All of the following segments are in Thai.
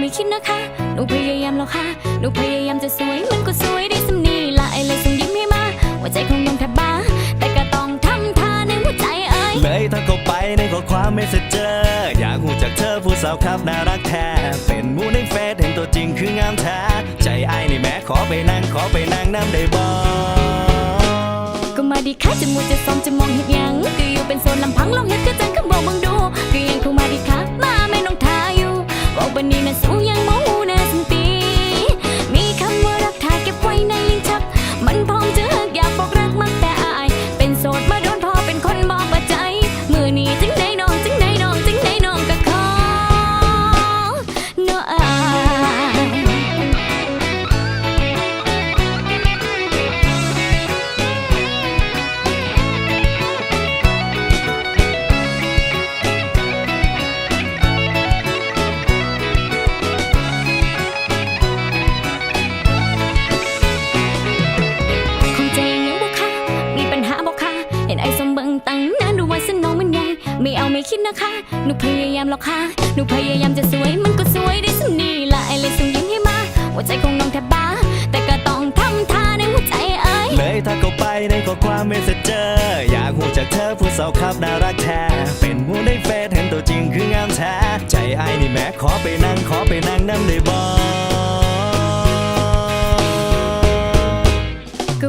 ไม่คิดนะคะ หนูพยายามแล้วค่ะ หนูพยายามจะสวยมันก็สวยได้สำนีละไอเลยส่งยิ้มให้มาหัวใจของน้องแทบบ้า แต่ก็ต้องทำท่าในหัวใจเอ้ยเลยถ้าเข้าไปในข้อความเมสเซจเจอร์อยากหูจากเธอผู้สาวครับน่ารักแท้เป็นหมูในเฟซเห็นตัวจริงคืองามแท้ใจไอ้ายนี่แม่ขอไปนั่งขอไปนั่งน้ำได้บ่ก็มาดีค่ะจะมัวจะซ้อมจะมองเห็ดหยังก็อยู่เป็นโซนลำพังลองเห็ดก็จังคำบอกมึงดูก็ยังคงมาดีค่ะ บอกบันนี้น่ะ นะคะ หนูพยายามหรอกค่ะ หนูพยายามจะสวยมันก็สวยได้สำนีละไอเลยส่งยิ้มให้มา หัวใจของน้องแทบบ้า แต่ก็ต้องทำท่าในหัวใจเอ้ยเลยถ้าเข้าไปในข้อความเมสเซจเจอร์อยากหูจากเธอผู้สาวครับน่ารักแท้ เป็นมูในเฟซเห็นตัวจริงคืองามแท้ ใจไอ้นี่แม้ขอไปนั่งขอไปนั่งน้ำได้บ่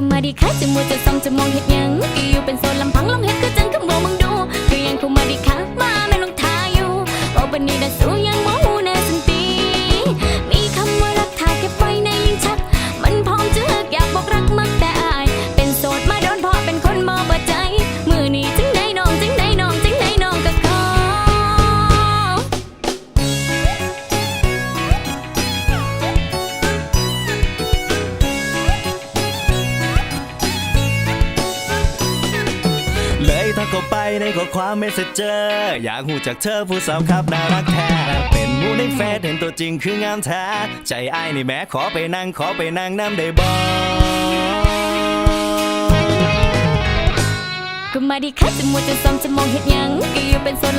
ก็มาดีค่ะจะมัวจะส่องจะมองเห็ดยังก็อยู่เป็นโซนลำพังลองเห็ดก็จังก็บอกมึงดูก็ยังคงมาดีค่ะมาแม่ลง ในข้อความเมสเซจเจอร์อยากหูจากเธอผู้สาวครับน่ารักแท้เป็นมูในเฟซเห็นตัวจริงคืองามแท้ ใจไอ้ายนี่แม้ขอไปนั่งขอไปนั่งน้ำได้บ่ก็มาดีค่ะจะมัวจะซ้อมจะมองเห็นยังก็อยู่เป็นโซน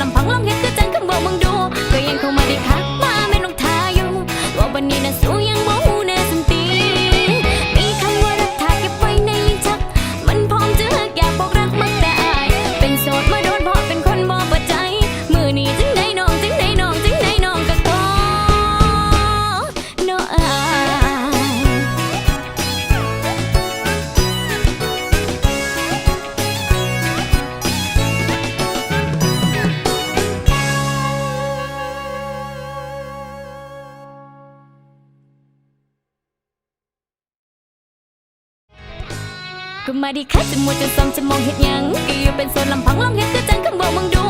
ก็มาดีค่ะจะมัวจะซ้อมจะมองเห็ดยังก็อยู่เป็นโซนลำพังลองเห็ดก็จังคำบอกมึงดู